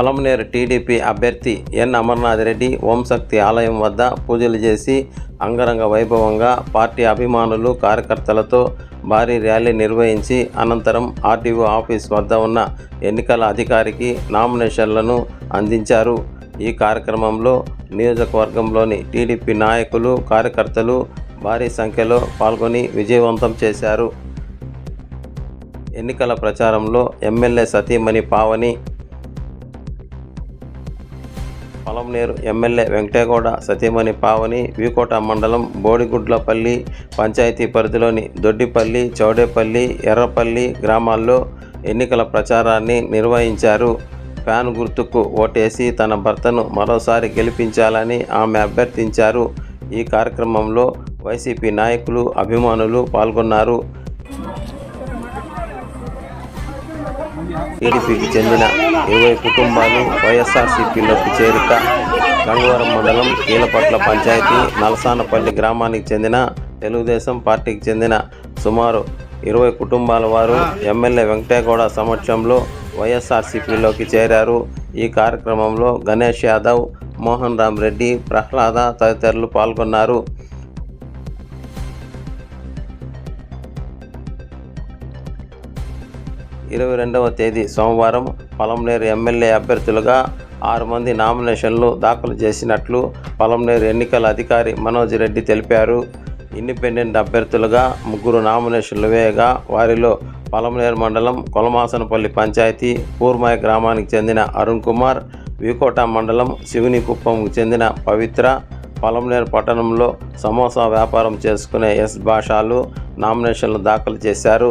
Palamaner TDP అభ్యర్థి ఎన్ అమర్నాథ్ రెడ్డి ఓంశక్తి ఆలయం వద్ద పూజలు చేసి అంగరంగ వైభవంగా పార్టీ అభిమానులు కార్యకర్తలతో భారీ ర్యాలీ నిర్వహించి అనంతరం ఆర్టీఓ ఆఫీస్ వద్ద ఉన్న ఎన్నికల అధికారికి నామినేషన్లను అందించారు. ఈ కార్యక్రమంలో నియోజకవర్గంలోని టీడీపీ నాయకులు కార్యకర్తలు భారీ సంఖ్యలో పాల్గొని విజయవంతం చేశారు. ఎన్నికల ప్రచారంలో ఎమ్మెల్యే సతీమణి పావని పొలంనేరు ఎమ్మెల్యే వెంకటేగౌడ సతీమణి పావని వీకోట మండలం బోడిగుడ్లపల్లి పంచాయతీ పరిధిలోని దొడ్డిపల్లి చౌడేపల్లి ఎర్రపల్లి గ్రామాల్లో ఎన్నికల ప్రచారాన్ని నిర్వహించారు. ఫ్యాన్ గుర్తుకు ఓటేసి తన భర్తను మరోసారి గెలిపించాలని ఆమె అభ్యర్థించారు. ఈ కార్యక్రమంలో వైసీపీ నాయకులు అభిమానులు పాల్గొన్నారు. టీడీపీకి చెందిన ఇరవై కుటుంబాలు వైఎస్ఆర్సీపీలోకి చేరిక గంగవరం మండలం కీలపట్ల పంచాయతీ నలసానపల్లి గ్రామానికి చెందిన తెలుగుదేశం పార్టీకి చెందిన సుమారు ఇరవై కుటుంబాల వారు ఎమ్మెల్యే వెంకటేగౌడ సమక్షంలో వైఎస్ఆర్సీపీలోకి చేరారు. ఈ కార్యక్రమంలో గణేష్ యాదవ్ మోహన్ రామ్ రెడ్డి ప్రహ్లాద తదితరులు పాల్గొన్నారు. ఇరవై రెండవ తేదీ సోమవారం పొలంనేరు ఎమ్మెల్యే అభ్యర్థులుగా ఆరు మంది నామినేషన్లు దాఖలు చేసినట్లు పొలంనేరు ఎన్నికల అధికారి మనోజ్ రెడ్డి తెలిపారు. ఇండిపెండెంట్ అభ్యర్థులుగా ముగ్గురు నామినేషన్లు వేయగా వారిలో పొలంనేరు మండలం కొలమాసనపల్లి పంచాయతీ పూర్మాయ గ్రామానికి చెందిన అరుణ్ కుమార్ వికోట మండలం శివునికుప్పంకు చెందిన పవిత్ర పొలంనేరు పట్టణంలో సమోసా వ్యాపారం చేసుకునే ఎస్ భాషాలు నామినేషన్లు దాఖలు చేశారు.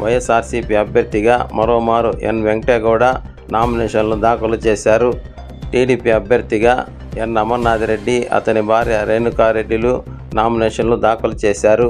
వైఎస్ఆర్సీపీ అభ్యర్థిగా మరోమారు ఎన్. వెంకటేగౌడ నామినేషన్లు దాఖలు చేశారు. టీడీపీ అభ్యర్థిగా ఎన్. అమర్నాథ్ రెడ్డి అతని భార్య రేణుకారెడ్డిలు నామినేషన్లు దాఖలు చేశారు.